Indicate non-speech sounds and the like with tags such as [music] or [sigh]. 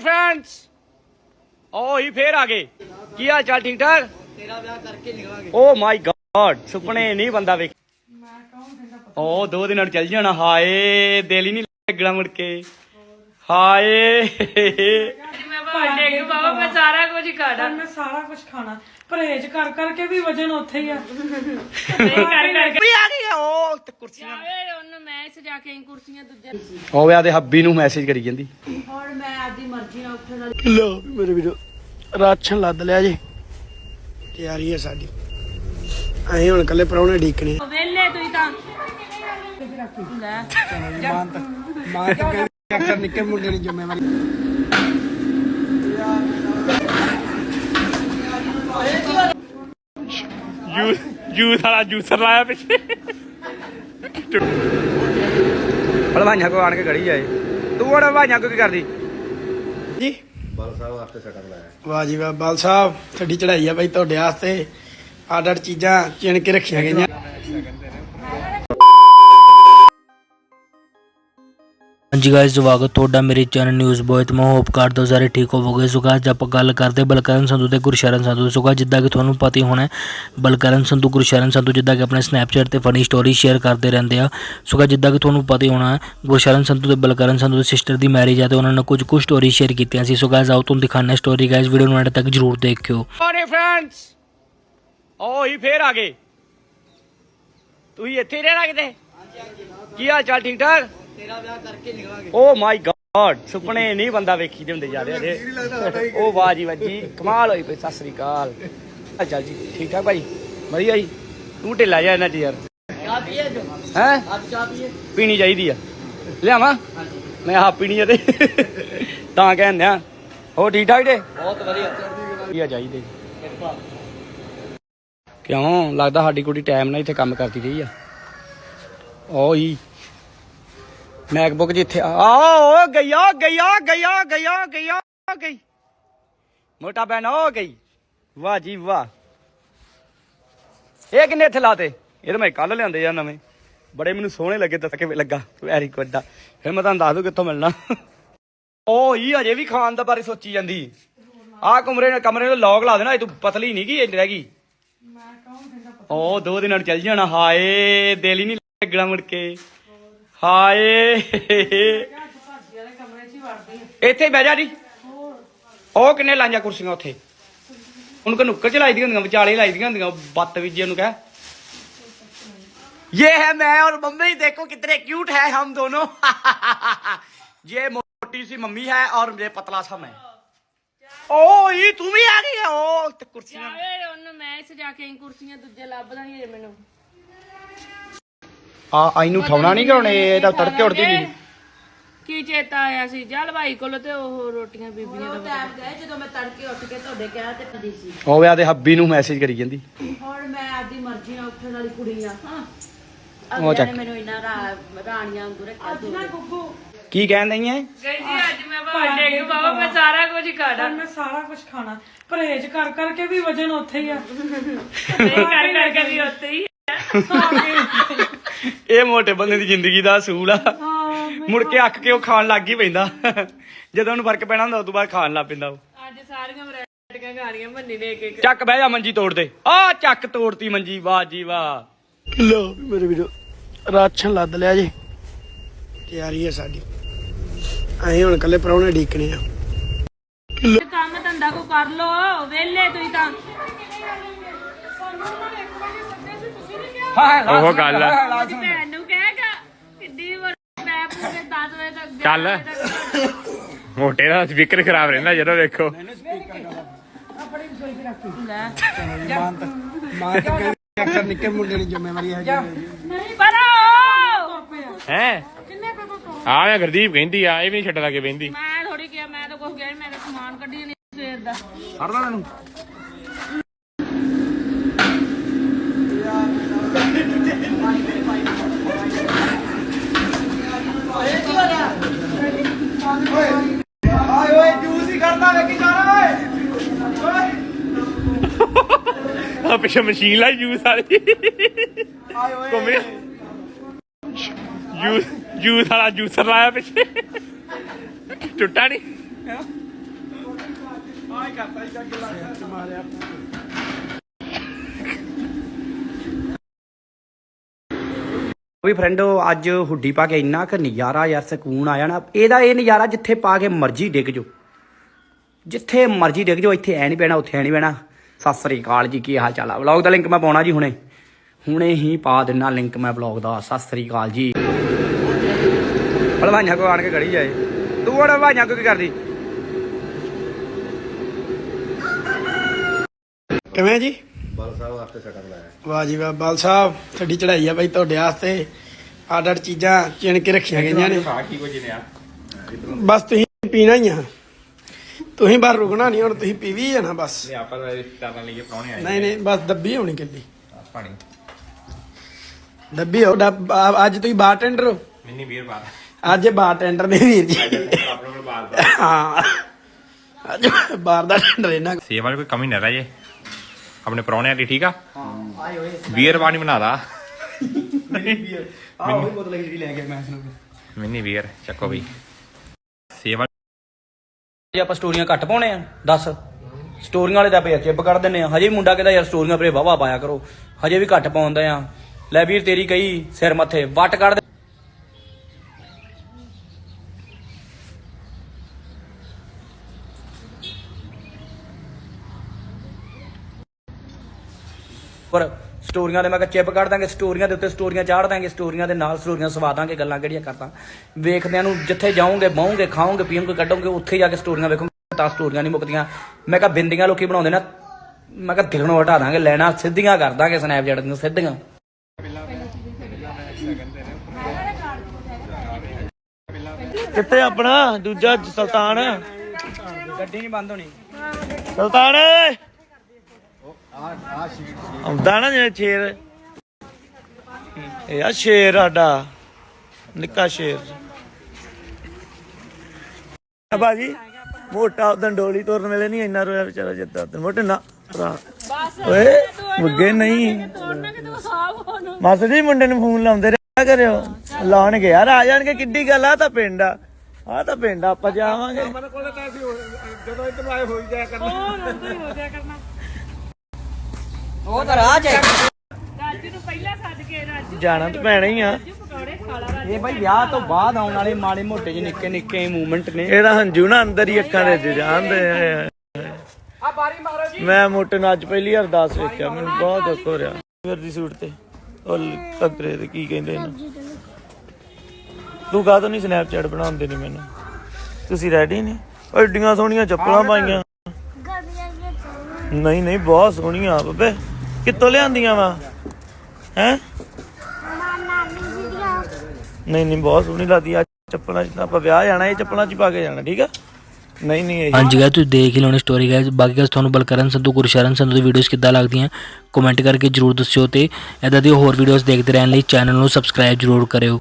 Friends ਓ ਹੀ ਫੇਰ ਆ ਗਏ। ਕੀ ਹਾਲ ਚਾਲ ਠੀਕ ਠਾਕ? ਤੇਰਾ ਵਿਆਹ ਕਰਕੇ ਨਿਕਲਾਂਗੇ। ਓ ਮਾਈ ਗॉड ਸੁਪਨੇ ਨਹੀਂ ਬੰਦਾ ਵੇਖ ਓ ਦੋ ਦਿਨਾਂ ਨੂੰ ਚੱਲ ਜਾਣਾ ਹਾਏ ਦਿਲ ਹੀ ਨਹੀਂ ਲੱਗਣਾ ਮੁੜ ਕੇ। ਹਾਏ। ਭਾਂਡੇ ਕਿ ਬਾਬਾ ਮੈਂ ਸਾਰਾ ਕੁਝ ਖਾਣਾ। ਮੈਂ ਸਾਰਾ ਕੁਝ ਖਾਣਾ। ਪਰਹੇਜ ਕਰ ਕਰਕੇ ਵੀ ਵਜਨ ਉੱਥੇ ਹੀ ਆ। ਨਹੀਂ ਕਰ ਕਰ ਵੀ ਆ ਗਈ ਓ ਤੇ ਕੁਰਸੀਆਂ ਜਾਵੇ ਉਹਨੂੰ ਮੈਂ ਸਜਾ ਕੇ ਆਈ ਕੁਰਸੀਆਂ ਦੂਜੇ ਓ ਵਿਆ ਦੇ ਹੱਬੀ ਨੂੰ ਮੈਸੇਜ ਕਰੀ ਜਾਂਦੀ। ਹੁਣ ਮੈਂ ਆਪਦੀ ਮਰਜ਼ੀ ਨਾਲ ਉੱਠਣ ਵਾਲੀ। ਲੋ ਮੇਰੇ ਵੀਰੋ ਰਾਸ਼ਨ ਲੱਦ ਲਿਆ ਜੀ। ਤਿਆਰੀ ਹੈ ਸਾਡੀ। ਅਸੀਂ ਹੁਣ ਕੱਲੇ ਪਰੌਣੇ ਢੀਕਣੇ ਵੇਲੇ ਤੁਸੀਂ ਤਾਂ। ਲੈ ਮਾਂ ਤਾਂ ਮਾਂ ਤਾਂ ਨਿੱਕੇ ਮੁੰਡੇ ਦੀ ਜ਼ਿੰਮੇਵਾਰੀ। ਜੂਸ ਜੂਸ ਵਾਲਾ ਜੂਸਰ ਲਾਇਆ ਪਿੱਛੇ। ਭਲਵਾਈਆਂ ਕੋ ਆਣ ਕੇ ਖੜੀ ਜਾਏ ਤੂੰ ਹੁਣ ਭਲਵਾਈਆਂ ਕੋ ਕੀ ਕਰਦੀ? ਜੀ। ਵਾਹ ਜੀ ਵਾਹ ਬਾਲ ਸਾਹਿਬ ਤੁਹਾਡੀ ਚੜਾਈ ਆ ਬਾਈ ਤੁਹਾਡੇ ਵਾਸਤੇ। ਆਡਰ ਚੀਜ਼ਾਂ ਚਿਣ ਕੇ ਰੱਖੀਆਂ ਗਈਆਂ। ਹਾਂਜੀ ਗਾਇਸ ਸਵਾਗਤ ਤੁਹਾਡਾ ਮੇਰੇ ਚੈਨਲ ਨਿਊਜ਼ ਬੋਏ ਤੇ ਮੈਂ ਹੋਪ ਕਰਦਾ ਸਾਰੇ ਠੀਕ ਹੋਵੋਗੇ। ਸੋ guys, ਆਪਾਂ ਗੱਲ ਕਰਦੇ ਬਲਕਰਨ ਸੰਧੂ ਤੇ ਗੁਰਸ਼ਰਨ ਸੰਧੂ ਸੋ guys, ਜਿੱਦਾਂ ਕਿ ਤੁਹਾਨੂੰ ਪਤਾ ਹੀ ਹੋਣਾ ਬਲਕਰਨ ਸੰਧੂ ਗੁਰਸ਼ਰਨ ਸੰਧੂ ਜਿੱਦਾਂ ਕਿ ਆਪਣੇ ਸਨੈਪਚੈਟ ਤੇ ਫਨੀ ਸਟੋਰੀ ਸ਼ੇਅਰ ਕਰਦੇ ਰਹਿੰਦੇ ਆ। ਸੋ guys, ਜਿੱਦਾਂ ਕਿ ਤੁਹਾਨੂੰ ਪਤਾ ਹੀ ਹੋਣਾ ਗੁਰਸ਼ਰਨ ਸੰਧੂ ਤੇ ਬਲਕਰਨ ਸੰਧੂ ਦੀ ਸਿਸਟਰ ਦੀ ਮੈਰਿਜ ਆ ਤੇ ਉਹਨਾਂ ਨੇ ਕੁਝ ਕੁ ਸਟੋਰੀ ਸ਼ੇਅਰ ਕੀਤੀਆਂ ਸੀ। ਸੋ ਗਾਇਸ ਆਓ ਤੁਹਾਨੂੰ ਦਿਖਾਉਂਦੇ ਸਟੋਰੀ ਗਾਇਸ ਵੀਡੀਓ ਨੂੰ ਐਂਡ ਤੱਕ ਜਰੂਰ ਦੇਖਿਓ। ਅਰੇ ਫਰੈਂਡਸ ਓ ਹੀ ਫੇਰ ਆ ਗਏ। ਤੁਸੀਂ ਇੱਥੇ ਰਹਿਣਾ ਕਿਤੇ? ਕੀ ਹਾਲ ਚਾਲ ਠੀਕ ਠਾਕ? ਤੇਰਾ ਵਿਆਹ ਕਰਕੇ ਨਿਕਲਾਂਗੇ ਓ ਮਾਈ ਗॉड ਸੁਪਨੇ ਨਹੀਂ ਬੰਦਾ ਵੇਖੀ ਦੇ ਹੁੰਦੇ ਜਾਂਦੇ ਅਜੇ ਓ ਵਾਹ ਜੀ ਵਾਹ ਜੀ ਕਮਾਲ ਹੋਈ ਪਈ ਸਤਿ ਸ੍ਰੀ ਅਕਾਲ। ਹਾਲ ਚਾਲ ਜੀ ਠੀਕ ਠਾਕ ਭਾਈ? ਵਧੀਆ ਜੀ। ਤੂੰ ਢਿੱਲਾ ਜਾ ਇਹਨਾਂ ਚ ਯਾਰ। ਚਾਹ ਪੀਏ ਜੋ ਹੈ? ਅੱਜ ਚਾਹ ਪੀਏ? ਪੀਣੀ ਚਾਹੀਦੀ ਆ। ਲਿਆਵਾਂ? ਮੈਂ ਆਪ ਪੀਣੀ ਆ ਤੇ। ਤਾਂ ਕਹਿੰਦੇ ਆ ਹੋ ਠੀਕ ਠਾਕ ਜੇ? ਬਹੁਤ ਵਧੀਆ। ਕੀ ਆ ਚਾਹੀਦੇ ਕਿਉਂ? ਲੱਗਦਾ ਸਾਡੀ ਕੁੜੀ ਟਾਈਮ ਨਾਲ ਇੱਥੇ ਕੰਮ ਕਰਦੀ ਰਹੀ ਆ। ਓ ਹੀ ਮੈਕਬੁੱਕ ਜਿੱਥੇ ਆ ਓ ਗਈਆ ਗਈਆ ਗਈਆ ਗਈਆ ਗਈਆ ਗਈ ਮੋਟਾ ਬੈਨ ਹੋ ਗਈ। ਵਾਹ ਜੀ ਵਾਹ। ਇਹ ਕਿੰਨੇ ਇੱਥੇ ਲਾਤੇ? ਇਹ ਤਾਂ ਮੈਂ ਕੱਲ ਲਿਆਂਦੇ ਆ ਨਵੇਂ। ਬੜੇ ਮੈਨੂੰ ਸੋਹਣੇ ਲੱਗੇ ਦੱਸ ਕੇ ਲੱਗਾ। ਵੈਰੀ ਗੁੱਡ ਆ। ਫਿਰ ਮੈਂ ਤੁਹਾਨੂੰ ਦੱਸ ਦੂੰ ਕਿੱਥੋਂ ਮਿਲਣਾ। ਓ ਹੀ ਅਜੇ ਵੀ ਖਾਣ ਦਾ ਬਾਰੇ ਸੋਚੀ ਜਾਂਦੀ। ਆ ਕਮਰੇ ਨੇ ਕਮਰੇ ਨੂੰ ਲੌਕ ਲਾ ਦੇਣਾ ਇਹ ਤੂੰ ਪਤਲੀ ਨਹੀਂ ਗਈ ਇਹ ਰਹਿ ਗਈ। ਓ ਦੋ ਦਿਨਾਂ ਨੂੰ ਚੱਲ ਜਾਣਾ ਹਾਏ ਦਿਲ ਹੀ ਨਹੀਂ ਲੱਗਣਾ ਮੁੜ ਕੇ। ਹਾਏ ਇੱਥੇ ਹੀ ਬਹਿ ਜਾ ਜੀ ਉਹ ਕਿੰਨੇ ਲਾਈਆਂ ਕੁਰਸੀਆਂ ਉੱਥੇ ਉਹਨੂੰ ਕੋ ਨੁੱਕਰ ਚ ਲਾਈ ਦੀਆਂ ਹੁੰਦੀਆਂ ਵਿਚਾਲੇ ਲਾਈ ਦੀਆਂ ਹੁੰਦੀਆਂ ਬਦਤਮੀਜੀ ਨੂੰ ਕਹਿ ये है मैं और मम्मी देखो कितने क्यूट है हम दोनों ये मोटी सी मम्मी है और ये पतला सा मैं ओ ये तुम ही आ गई है ओ ते कुर्सियां ਜਾਵੇ ਉਹਨੂੰ ਮੈਂ ਸਜਾ ਕੇ ਆਈ ਕੁਰਸੀਆਂ ਦੂਜੇ ਲੱਭਦਾ ਨਹੀਂ ਮੈਨੂੰ ਆ ਆਈ ਨੂੰ ਉਠਾਉਣਾ ਨਹੀਂ ਕਰਾਉਣੇ ਇਹ ਤਾਂ ਤੜਕੇ ਉੱਠਦੀ ਨਹੀਂ ਕੀ ਚੇਤਾ ਆਇਆ ਸੀ? ਜਲ ਭਾਈ ਕੋਲ ਤੇ ਉਹ ਰੋਟੀਆਂ ਬੀਬੀਆਂ ਦਾ ਟਾਈਮ ਗਏ ਜਦੋਂ ਮੈਂ ਤੜਕੇ ਉੱਠ ਕੇ ਤੁਹਾਡੇ ਕਹਿ ਤੇ ਪਦੀ ਸੀ ਉਹ ਵਿਆ ਦੇ ਹੱਬੀ ਨੂੰ ਮੈਸੇਜ ਕਰੀ ਜਾਂਦੀ। ਹੁਣ ਮੈਂ ਆਪਦੀ ਮਰਜ਼ੀ ਨਾਲ ਉੱਠਣ ਵਾਲੀ ਕੁੜੀ ਆ ਹਾਂ। ਉਹ ਚੱਕ। ਨੇ ਮੈਨੂੰ ਇੰਨਾ ਰਾ- ਰਾਣੀਆਂ ਵਾਂਗੂ ਰੱਖਿਆ ਤੂੰ। ਕੀ ਕਹਿੰਦੇ ਆ ਕਹਿੰਦੀ ਅੱਜ ਮੈਂ ਭਾਂਡੇ ਕਿ ਬਾਬਾ ਮੈਂ ਸਾਰਾ ਕੁਝ ਹੀ ਖਾਣਾ। ਮੈਂ ਸਾਰਾ ਕੁਝ ਖਾਣਾ। ਪਰਹੇਜ ਕਰ ਕਰਕੇ ਵੀ ਵਜਨ ਉੱਥੇ ਹੀ ਆ। ਨਹੀਂ ਕਰ ਕਰ ਕੇ ਵੀ ਉੱਤੇ ਹੀ [laughs] ਇਹ ਮੋਟੇ ਬੰਦੇ ਦੀ ਜ਼ਿੰਦਗੀ ਦਾ ਅਸੂਲ ਆ। ਮੁੜ ਕੇ ਅੱਕ ਕੇ ਉਹ ਖਾਣ ਲੱਗ ਹੀ ਪੈਂਦਾ। ਜਦੋਂ ਉਹਨੂੰ ਫ਼ਰਕ ਪੈਣਾ ਹੁੰਦਾ ਉਦੋਂ ਬਾਅਦ ਖਾਣ ਲੱਗ ਪੈਂਦਾ ਉਹ। ਅੱਜ ਸਾਰੀਆਂ ਵੈਰਾਈਟੀਆਂ ਖਾਣੀਆਂ ਮੰਨੀ ਨੇ ਇੱਕ ਇੱਕ। ਚੱਕ ਬਹਿ ਜਾ ਮੰਜੀ ਤੋੜ ਦੇ। ਆ ਚੱਕ ਤੋੜਤੀ ਮੰਜੀ ਵਾਹ ਜੀ ਵਾਹ। ਲੋ ਮੇਰੇ ਵੀਰੋ ਰਾਸ਼ਨ ਲੱਦ ਲਿਆ ਜੀ। ਤਿਆਰੀ ਹੈ ਸਾਡੀ। ਅਸੀਂ ਹੁਣ ਕੱਲੇ ਪਰੌਣੇ ਢੀਕਣੇ ਆ। ਕੰਮ ਧੰਦਾ ਕੋ ਕਰ ਲੋ ਵੇਲੇ ਤੁਸੀਂ ਤਾਂ। ਉਹ ਗੱਲ ਆ। ਉਹਦੀ ਭੈਣ ਨੂੰ ਕਹੇਗਾ ਕਿੱਡੀ ਵਾਰ ਮੈਂ ਪੂਰੇ 10 ਵਜੇ ਤੱਕ ਚੱਲ। 11 ਵਜੇ ਤੱਕ ਮੋਟੇ ਦਾ ਸਪੀਕਰ ਖਰਾਬ ਰਹਿੰਦਾ ਜਦੋਂ ਵੇਖੋ। ਲੈ। ਅਕਸਰ ਨਿੱਕੇ ਮੁੰਡੇ ਦੀ ਜ਼ਿੰਮੇਵਾਰੀ ਹੈ ਨਹੀਂ ਪਰੋ ਹੈ। ਆ ਮੈਂ ਗੁਰਦੀਪ ਕਹਿੰਦੀ ਆ ਇਹ ਵੀ ਨੀ ਛੱਡ ਲਾ ਕੇ ਬਹਿੰਦੀ। ਮੈਂ ਥੋੜੀ ਕਿਹਾ ਮੈਂ ਤਾਂ ਕੁਝ ਗਿਆ ਨੀ, ਮੈਂ ਤਾਂ ਸਮਾਨ ਕੱਢੀ ਨਹੀਂ ਸਵੇਰ ਦਾ। ਫੜਦਾ ਤੈਨੂੰ ਆਏ ਓਏ ਜੂਸ ਹੀ ਕਰਦਾ ਵੇਖੀ ਜਾਣਾ ਓਏ ਆ ਪਿੱਛੇ ਮਸ਼ੀਨ ਲਾਈ ਜੂਸ ਵਾਲੀ। ਆਏ ਓਏ ਘੁੰਮੇ ਜੂਸ ਜੂਸ ਵਾਲਾ ਜੂਸਰ ਲਾਇਆ ਪਿੱਛੇ। ਟੁੱਟਾ ਨਹੀਂ ਆਈ ਕਰਤਾ ਜੀ ਗੱਲਾਂ ਮਾਰਿਆ ਵੀ ਫਰੈਂਡੋ ਅੱਜ ਹੁੱਡੀ ਪਾ ਕੇ ਇੰਨਾ ਕੁ ਨਜ਼ਾਰਾ ਯਾਰ ਸਕੂਨ ਆਇਆ ਨਾ। ਇਹਦਾ ਇਹ ਨਜ਼ਾਰਾ ਜਿੱਥੇ ਪਾ ਕੇ ਮਰਜ਼ੀ ਡਿੱਗ ਜੋ ਜਿੱਥੇ ਮਰਜ਼ੀ ਡਿੱਗ ਜੋ ਇੱਥੇ ਐ ਨਹੀਂ ਪੈਣਾ ਉੱਥੇ ਐ ਨਹੀਂ ਪੈਣਾ ਸਤਿ ਸ੍ਰੀ ਅਕਾਲ ਜੀ ਕੀ ਹਾਲ ਚਾਲ ਆ? ਵਲੌਗ ਦਾ ਲਿੰਕ ਮੈਂ ਪਾਉਣਾ ਜੀ ਹੁਣੇ। ਹੁਣੇ ਹੀ ਪਾ ਦਿੰਨਾ ਲਿੰਕ ਮੈਂ ਵਲੌਗ ਦਾ। ਸਤਿ ਸ੍ਰੀ ਅਕਾਲ ਜੀ। ਹਲਵਾਈਆਂ ਕੋ ਆਣ ਕੇ ਗੜੀ ਜਾਏ। ਤੂੰ ਹੁਣ ਹਲਵਾਈਆਂ ਕੋ ਕੀ ਕਰਦੀ? ਕਿਵੇਂ ਜੀ? ਬਲ ਸਾਹਿਬ ਵਾਸਤੇ ਸ਼ਟਰ ਲਾਇਆ। ਵਾਹ ਜੀ ਵਾਹ ਬਾਲ ਸਾਹਿਬ ਤੁਹਾਡੀ ਚੜਾਈ ਆ ਬਾਈ ਤੁਹਾਡੇ ਵਾਸਤੇ। ਆਡਰ ਚੀਜ਼ਾਂ ਚਿਣ ਕੇ ਰੱਖੀਆਂ ਗਈਆਂ ਨੇ। ਖਾ ਕੀ ਕੁਝ ਨੇ ਆ। ਬਸ ਤੁਸੀਂ ਪੀਣਾ ਹੀ ਆ। ਤੁਸੀਂ ਬਾਹਰ ਰੁਕਣਾ ਨਹੀਂ ਹੁਣ ਤੁਸੀਂ ਪੀਵੀ ਆ ਨਾ ਬਸ। ਇਹ ਆਪਾਂ ਰਿਸ਼ਤੇਦਾਰਾਂ ਲਈ ਪ੍ਰਾਹੁਣੇ ਆਏ ਨਹੀਂ ਨਹੀਂ ਬਸ ਦੱਬੀ ਹੋਣੀ ਕਿੱਲੀ। ਪਾਣੀ। ਦੱਬੀ ਹੋ ਡੱਬ- ਆ- ਅੱਜ ਤੁਸੀਂ ਬਾਰਟੈਂਡਰ ਹੋ? ਮਿੰਨੀ ਬੀਅਰ ਬਾਰ ਅੱਜ ਬਾਰਟੈਂਡਰ ਨੇ ਵੀਰ ਜੀ। ਆਪਣੇ ਕੋਲ ਬਾਰ ਦਾ। ਹਾਂ। ਅੱਜ ਬਾਰ ਦਾ ਟੈਂਡਰ ਇਹਨਾਂ ਕੋਲ। ਸੇਵਾ 'ਚ ਕੋਈ ਕਮੀ ਨਾ ਰਹਿ ਜੇ। ਆਪਣੇ ਪ੍ਰਾਹੁਣਿਆਂ ਦੀ ਠੀਕ ਆ? ਹਾਂ ਆਏ ਹੋਏ ਬੀਅਰ ਪਾਣੀ ਬਣਾ ਦਾ ਆਹ ਉਹ ਬੋਤਲ ਜਿਹੜੀ ਲੈ ਕੇ ਮੈਂ ਸੁਣੂ ਮਿੰਨੀ ਬੀਅਰ ਚੱਕੋ ਬਈ ਜੇ ਆਪਾਂ ਸਟੋਰੀਆਂ ਘੱਟ ਪਾਉਣੇ ਆ, ਦੱਸ। ਸਟੋਰੀਆਂ ਵਾਲੇ ਦਾ ਪਿਆ ਚਿੱਪ ਕਰ ਦਿੰਨੇ ਆ। ਹਜੇ ਵੀ ਮੁੰਡਾ ਕਹਿੰਦਾ, ਯਾਰ, ਸਟੋਰੀਆਂ ਪਰੇ ਵਾਵਾ ਪਾਇਆ ਕਰੋ। ਹਜੇ ਵੀ ਘੱਟ ਪਾਉਂਦੇ ਆ। ਲੈ ਵੀਰ, ਤੇਰੀ ਕਹੀ ਸਿਰ ਮੱਥੇ। ਵੱਟ ਕੱਢ ਦੇ। ਪਰ ਸਟੋਰੀਆਂ ਦੇ ਮੈਂ ਕਿਹਾ ਚਿੱਪ ਕੱਢ ਦਾਂਗੇ ਸਟੋਰੀਆਂ ਦੇ ਉੱਤੇ ਸਟੋਰੀਆਂ ਚਾੜ ਦਾਂਗੇ ਸਟੋਰੀਆਂ ਦੇ ਨਾਲ ਸਟੋਰੀਆਂ ਸਵਾ ਦਾਂਗੇ ਗੱਲਾਂ ਕਿਹੜੀਆਂ ਕਰਦਾ। ਵੇਖਦਿਆਂ ਨੂੰ ਜਿੱਥੇ ਜਾਓਗੇ ਬਾਹੋਗੇ ਖਾਓਗੇ ਪੀਓਗੇ ਕੱਢੋਗੇ ਉੱਥੇ ਜਾ ਕੇ ਸਟੋਰੀਆਂ ਵੇਖੋਗੇ ਤਾਂ ਸਟੋਰੀਆਂ ਨਹੀਂ ਮੁੱਕਦੀਆਂ। ਮੈਂ ਕਿਹਾ ਬਿੰਦੀਆਂ ਲੋਕੀ ਬਣਾਉਂਦੇ ਨਾ ਮੈਂ ਕਿਹਾ ਦਿਲ ਨੂੰ ਹਟਾ ਦਾਂਗੇ ਲੈਣਾ ਸਿੱਧੀਆਂ ਕਰ ਦਾਂਗੇ ਸਨੈਪਚੈਟ ਦੀਆਂ ਸਿੱਧੀਆਂ। ਕਿੱਥੇ ਆਪਣਾ? ਦੂਜਾ ਸੁਲਤਾਨ। ਗੱਡੀ ਨਹੀਂ ਬੰਦ ਹੋਣੀ। ਸੁਲਤਾਨ ਆਉਂਦਾ ਨਾ ਸ਼ੇਰ। ਇਹ ਆ ਸ਼ੇਰ ਸਾਡਾ ਨਿੱਕਾ ਸ਼ੇਰ। ਆ ਬਾਜੀ ਮੋਟਾ ਉਦੋਂ ਡੋਲੀ ਤੋਰਨ ਵੇਲੇ ਨਹੀਂ ਇੰਨਾ ਰੋਇਆ ਵਿਚਾਰਾ ਜਿੱਦਾਂ ਉਦੋਂ ਮੋਟੇ ਨਾ ਭਰਾ। ਓਏ ਮੁੱਗੇ ਨਹੀਂ। ਮਾਸਟਰ ਜੀ ਮੁੰਡੇ ਨੂੰ ਫੋਨ ਲਾਉਂਦੇ ਰਿਹਾ ਕਰਿਓ। ਲਾਉਣਗੇ ਯਾਰ ਆ ਜਾਣਗੇ ਕਿੱਡੀ ਗੱਲ ਆ ਤਾਂ ਪਿੰਡ ਆ। ਆ ਤਾਂ ਪਿੰਡ ਆ, ਆਪਾਂ ਜਾਵਾਂਗੇ। ਰਾਜੂ ਨੂੰ ਪਹਿਲਾਂ ਸੱਦ ਕੇ ਰਾਜੂ ਜਾਣਾ ਤਾਂ ਪੈਣਾ ਹੀ ਆ। ਪਕੌੜੇ ਖਾ ਲਾ ਇਹ ਬਾਈ ਵਿਆਹ ਤੋਂ ਬਾਅਦ ਆਉਣ ਵਾਲੇ ਮਾੜੇ ਮੋਟੇ ਜਿਹੇ ਨਿੱਕੇ ਨਿੱਕੇ ਮੂਵਮੈਂਟ ਨੇ। ਇਹਦਾ ਹੰਝੂ ਨਾ ਅੰਦਰ ਹੀ ਅੱਖਾਂ ਦੇ ਜਾਂਦੇ ਆ। ਬਾਰੀ ਮਾਰੋ ਜੀ। ਮੈਂ ਮੋਟੇ ਨੂੰ ਅੱਜ ਪਹਿਲੀ ਵਾਰ ਦੱਸ ਵੇਖਿਆ ਮੈਨੂੰ ਬਹੁਤ ਦੁੱਖ ਹੋ ਰਿਹਾ। ਫਿਰ ਦੀ ਸੂਟ ਤੇ ਉਹ ਕਦਰੇ ਤੇ ਕੀ ਕਹਿੰਦੇ ਇਹਨੂੰ? ਤੂੰ ਕਾਹ ਨਹੀਂ ਸਨੈਪਚੈਟ ਬਣਾਉਂਦੇ ਨਹੀਂ ਮੈਨੂੰ? ਤੁਸੀਂ ਰੈਡੀ ਨਹੀਂ ਓ ਏਡੀਆਂ ਸੋਹਣੀਆਂ ਚੱਪਲਾਂ ਪਾਈਆਂ। ਨਹੀਂ ਨਹੀਂ ਬਹੁਤ ਸੋਹਣੀਆਂ ਬੱਬੇ। ਕਿੱਥੋਂ ਲਿਆਂਦੀਆਂ ਵਾ? ਹੈ? ਨਹੀਂ ਨਹੀਂ, ਬਹੁਤ ਸੋਹਣੀ ਲੱਗਦੀ ਆ। ਚੱਪਲਾਂ ਜਿੱਦਾਂ ਆਪਾਂ ਵਿਆਹ ਜਾਣਾ, ਇਹ ਚੱਪਲਾਂ 'ਚ ਹੀ ਪਾ ਕੇ ਜਾਣਾ, ਠੀਕ ਆ? ਨਹੀਂ ਨਹੀਂ, ਇਹ ਹਾਂਜੀ ਗਾਇਸ ਤੁਸੀਂ ਦੇਖ ਹੀ ਲਓਣੀ ਸਟੋਰੀ ਗਾਇਸ ਬਾਕੀ ਗਾਇਸ ਤੁਹਾਨੂੰ ਬਲਕਰਨ ਸੰਧੂ, ਗੁਰਸ਼ਰਨ ਸੰਧੂ ਦੀ ਵੀਡੀਓਜ਼ ਕਿੱਦਾਂ ਲੱਗਦੀਆਂ ਕਮੈਂਟ ਕਰਕੇ ਜਰੂਰ ਦੱਸਿਓ ਤੇ ਇਦਾਂ ਦੀ ਹੋਰ ਵੀਡੀਓਜ਼ ਦੇਖਦੇ ਰਹਿਣ ਲਈ ਚੈਨਲ ਨੂੰ ਸਬਸਕ੍ਰਾਈਬ ਜਰੂਰ ਕਰਿਓ।